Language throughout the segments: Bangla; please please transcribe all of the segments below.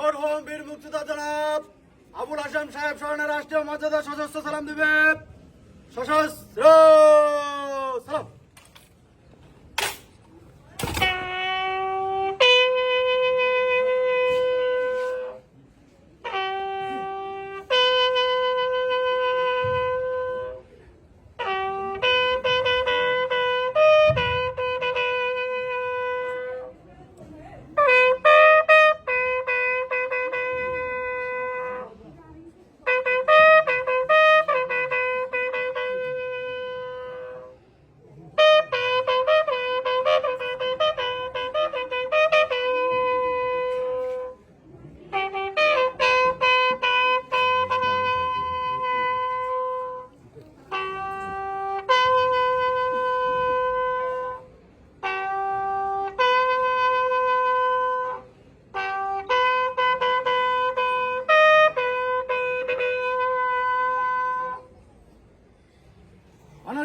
মরহুম বীর মুক্তিযোদ্ধা জনাব আবুল হাসান সাহেব স্মরণে রাষ্ট্রীয় মর্যাদা সশস্ত্র সালাম দিবে। সশস্ত্র সালাম।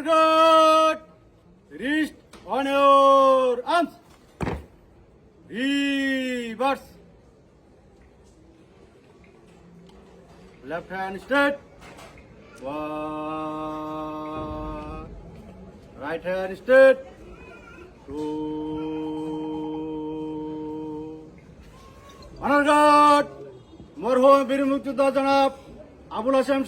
Guard! Wrist on your arms. Reverse. Left hand straight. One. Right hand straight. Two. Honor guard! মরহুম বীর মুক্তিযোদ্ধা জনাব আবুল হাসেম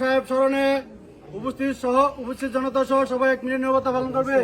উপস্থিত সহ উপস্থিত জনতা সহ সবাই এক মিনিট নিরাপত্তা পালন করবে।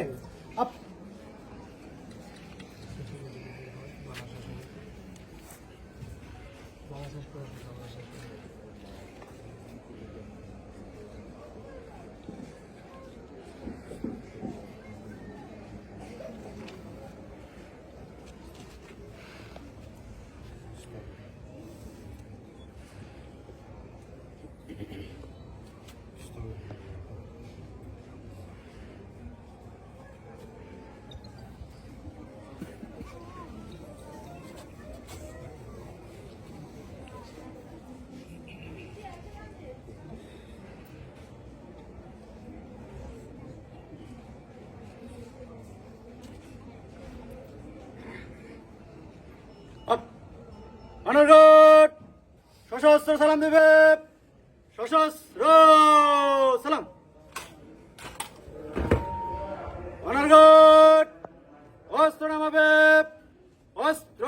Honor সশস্ত্র সালাম দেবে সশস্ত্র সালাম। অনার অস্ত্র নামাবে অস্ত্র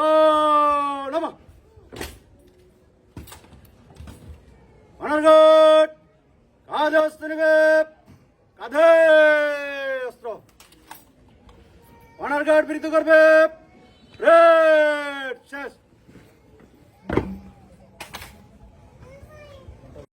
নামা। গার্ড কাঁধে অস্ত্র নেবে কাঁধে অস্ত্র। অনার গার্ড করবে শেষ